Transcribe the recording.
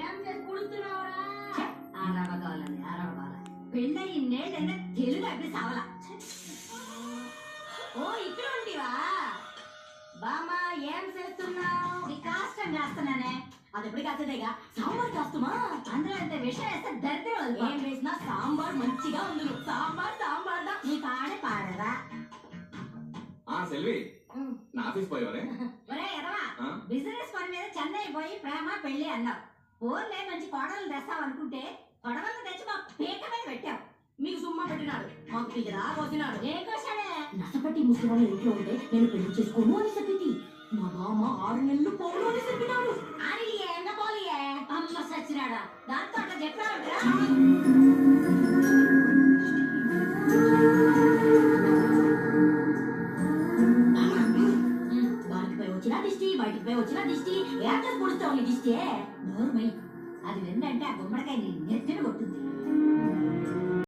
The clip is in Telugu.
ఏం చేసి పుడుతున్నావురా అరవగాలని అరవగాల పెళ్ళ ఇన్నేళ్ళైనా తెలుగు అవి సవల ఓ ఇక్కడ ఉండివా? బామా ఏం చేస్తున్నావు? ఇది కాష్టం కాస్తున్నానే అది ఎప్పుడు కాసేదేగా సాంబార్ కాస్తుమా? అందులో ఇంత విషయం వేస్తే దరిద్రం ఏం వేసినా సాంబార్ మంచిగా ఉంది సాంబార్ సాంబార్ దా. నీ పాడే పాడరా ఆ సెల్వి. నా ఆఫీస్ పోయేవారే ఒరే ఎదవా? ఆ? బిజినెస్ పని మీద చెన్నై పోయి ప్రేమ పెళ్ళి అన్నావు. ఫోన్లే మంచి కోడలు తెస్తావు అనుకుంటే కొడవలు తెచ్చి మా పీక మీద పెట్టావు. మీకు సుమ్మ పెట్టినాడు మాకు తీరా కోసినాడు ఏం కోసాడే నసపట్టి ముసలివాళ్ళ ఇంట్లో ఉంటే నేను పెళ్ళి చేసుకోను అని చెప్పింది. మా మామ ఆరు నెలలు పోను అని చెప్పినాడు. అని ఎంగ పోలియే? అమ్మ సచ్చినాడా? దాంతో అట్లా పై వచ్చిన దిష్టి బయటికి పై వచ్చిన దిష్టి. ఏం చేసి ఇస్తే నీ అది విందంటే ఆ గుమ్మడికాయ నీ